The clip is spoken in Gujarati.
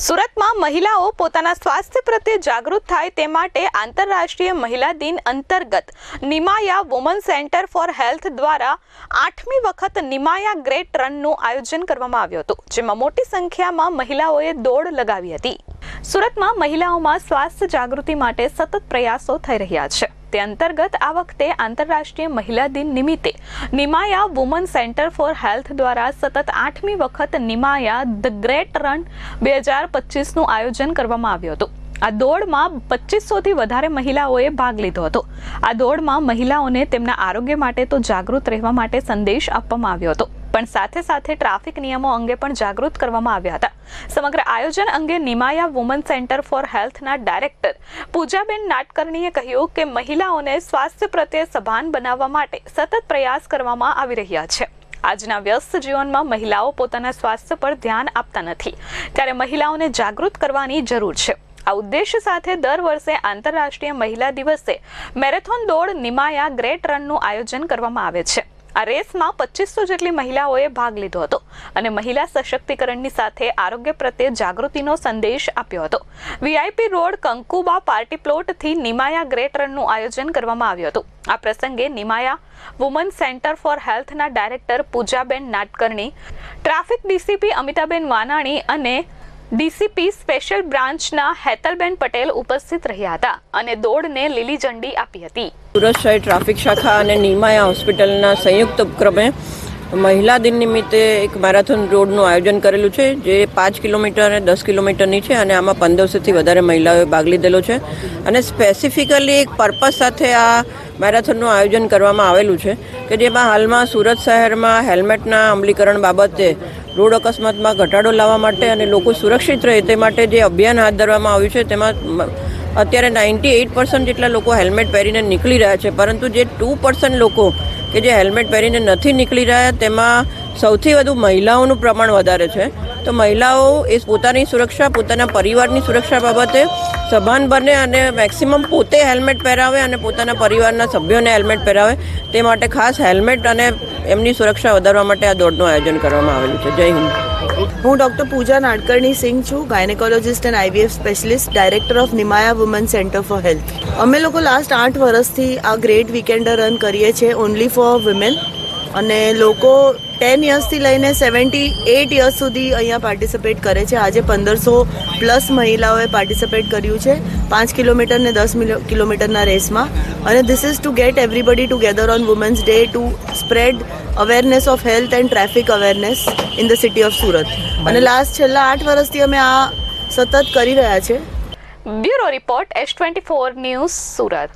સુરતમાં મહિલાઓ પોતાના સ્વાસ્થ્ય પ્રત્યે જાગૃત થાય તે માટે આંતરરાષ્ટ્રીય મહિલા દિન અંતર્ગત Nimaya women centre for health દ્વારા આઠમી વખત નિમાયા ગ્રેટ રનનું આયોજન કરવામાં આવ્યું હતું, જેમાં મોટી સંખ્યામાં મહિલાઓએ દોડ લગાવી હતી. સુરતમાં મહિલાઓમાં સ્વાસ્થ્ય જાગૃતિ માટે સતત પ્રયાસો થઈ રહ્યા છે. તે અંતર્ગત આ વખતે આંતરરાષ્ટ્રીય મહિલા દિન નિમિત્તે Nimaya women centre for health દ્વારા સતત આઠમી વખત નિમાયા ધ ગ્રેટ રન બે હજાર પચીસનું આયોજન કરવામાં આવ્યું હતું. આ દોડમાં પચીસોથી વધારે મહિલાઓએ ભાગ લીધો હતો. આ દોડમાં મહિલાઓને તેમના આરોગ્ય માટે તો જાગૃત રહેવા માટે સંદેશ આપવામાં આવ્યો હતો. પણ સાથે સાથે ટ્રાફિક નિયમો અંગે પણ જાગૃત કરવામાં આવ્યા હતા. સમગ્ર આયોજન અંગે નિમાયા વુમન સેન્ટર ફોર હેલ્થના ડાયરેક્ટર પૂજાબેન નાટકર્ણીએ કહ્યું કે મહિલાઓને સ્વાસ્થ્ય પ્રત્યે સભાન બનાવવા માટે સતત પ્રયાસ કરવામાં આવી રહ્યા છે. આજના વ્યસ્ત જીવનમાં મહિલાઓ પોતાના સ્વાસ્થ્ય પર ધ્યાન આપતા નથી. ત્યારે મહિલાઓને જાગૃત કરવાની જરૂર છે. આ ઉદ્દેશ્ય સાથે દર વર્ષે આંતરરાષ્ટ્રીય મહિલા દિવસે મેરેથોન દોડ નિમાયા ગ્રેટ રનનું આયોજન કરવામાં આવે છે. આ રેસમાં પચીસો જેટલી મહિલાઓએ ભાગ લીધો હતો અને મહિલા સશક્તિકરણની સાથે આરોગ્ય પ્રત્યે જાગૃતિનો સંદેશ આપ્યો હતો. વીઆઈપી રોડ કંકુબા પાર્ટી પ્લોટથી નિમાયા ગ્રેટ રનનું આયોજન કરવામાં આવ્યું હતું. આ પ્રસંગે Nimaya woman centre four હેલ્થના director Poojaben Natkarni, traffic DCP Amitaben Vanani અને ડીસીપી સ્પેશિયલ બ્રાન્ચના હેતલબેન પટેલ ઉપસ્થિત રહ્યા હતા અને દોડને લીલી ઝંડી આપી હતી. સુરત શહેર ટ્રાફિક શાખા અને નિમાયા હોસ્પિટલના સંયુક્ત ઉપક્રમે મહિલા દિન નિમિત્તે એક મેરેથોન રોડનું આયોજન કરેલું છે, જે પાંચ કિલોમીટર અને દસ કિલોમીટરની છે અને આમાં પંદરસોથી વધારે મહિલાઓએ ભાગ લીધેલો છે. અને સ્પેસિફિકલી એક પર્પઝ સાથે આ મેરેથોનનું આયોજન કરવામાં આવેલું છે કે જેમાં હાલમાં સુરત શહેરમાં હેલ્મેટના અમલીકરણ બાબતે રોડ અકસ્માતમાં ઘટાડો લાવવા માટે અને લોકો સુરક્ષિત રહે તે માટે જે અભિયાન હાથ ધરવામાં આવ્યું છે, તેમાં અત્યારે નાઇન્ટી એઇટ પર્સન્ટ જેટલા લોકો હેલ્મેટ પહેરીને નીકળી રહ્યા છે, પરંતુ જે ટુ પર્સન્ટ લોકો કે જે હેલ્મેટ પહેરીને નથી નીકળી રહ્યા, તેમાં સૌથી વધુ મહિલાઓનું પ્રમાણ વધારે છે. તો મહિલાઓ એ પોતાની સુરક્ષા, પોતાના પરિવારની સુરક્ષા બાબતે સભાન બને અને મેક્સિમમ પોતે હેલ્મેટ પહેરાવે અને પોતાના પરિવારના સભ્યોને હેલ્મેટ પહેરાવે. તે માટે ખાસ હેલ્મેટ અને એમની સુરક્ષા વધારવા માટે આ દોડનું આયોજન કરવામાં આવેલું છે. જય હિન્દ. હું ડૉક્ટર પૂજા નાડકર્ણી સિંહ છું, gynaecologist and IVF specialist director of Nimaya women centre for health. અમે લોકો લાસ્ટ આઠ વર્ષથી આ ગ્રેટ વીકેન્ડ રન કરીએ છીએ ઓનલી ફોર વિમેન અને લોકો ટેન યર્સથી લઈને સેવન્ટી એટ યર્સ સુધી અહીંયા પાર્ટિસિપેટ કરે છે. આજે પંદરસો પ્લસ મહિલાઓએ પાર્ટિસિપેટ કર્યું છે. પાંચ કિલોમીટર ને દસ કિલોમીટરના રેસમાં. અને this is to get everybody together on women's day to spread awareness of health and traffic awareness in the city of Surat અને લાસ્ટ છેલ્લા આઠ વર્ષથી અમે આ સતત કરી રહ્યા છે. Bureau report S twenty four news Surat.